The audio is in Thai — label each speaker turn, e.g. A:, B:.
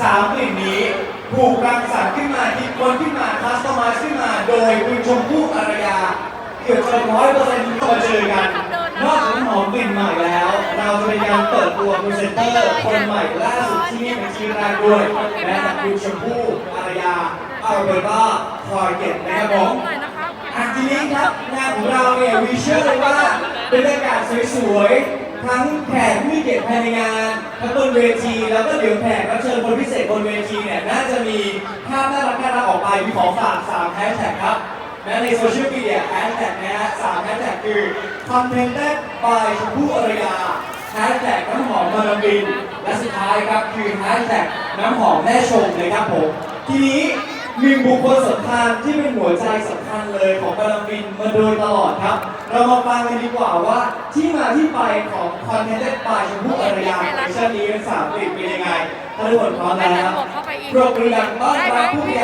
A: สามกลิ่นนี้ถูกรังสรรค์ขึ้นมาคิดค้นขึ้นมาคัสตอมไมซ์ขึ้นมา โดยคุณชมพู่อารยา เกือบจะร้อยเปอร์เซ็นต์มาเจอกัน นอกจากหอมกลิ่นใหม่แล้ว เราจะเป็นการเปิดตัวพรีเซนเตอร์คนใหม่ล่าสุดที่นี่เป็นที่แรกด้วยและจากคุณชมพู่อารยาเอัลเบอร์ตาคอยเก็ตนะครับผม
B: อยนะคะ
A: อะทีนี้ครับงานของเราเนี่ยวีเชื่อเลยว่าเป็นบรรยากาศสวยๆ ทั้งแขกผู้มีเกียรติภายในงานทั้งบนเวที แล้วก็เดี๋ยวแขกรับเชิญคนพิเศษบนเวทีเนี่ยน่าจะมีภาพน่ารักน่ารักออกไปมีของฝาก3แฮชแท็กครับและในโซเชียลมีเดียแฮชแท็กนะฮะสามแฮชแท็กคือ Contented by ชมพู่อรยาแฮชแท็กน้ำหอมมาลาบิน และสุดท้ายครับคือแฮชแท็กน้ำหอมแม่ชมนะครับผม ทีนี้หนึ่งบุคคลสำคัญที่เป็นหัวใจสำคัญเลยของบาราบินมาโดยตลอดครับ เรามาฟังกันดีกว่าว่า ที่มาที่ไปของคอนเทนต์ปลายชมพู่อารยาในชั่นนี้เป็นสามกลิ่นเป็นยังไงถ้าทุกคนพร้อมแล้วปรบมือดังต้อนรับผู้บริหา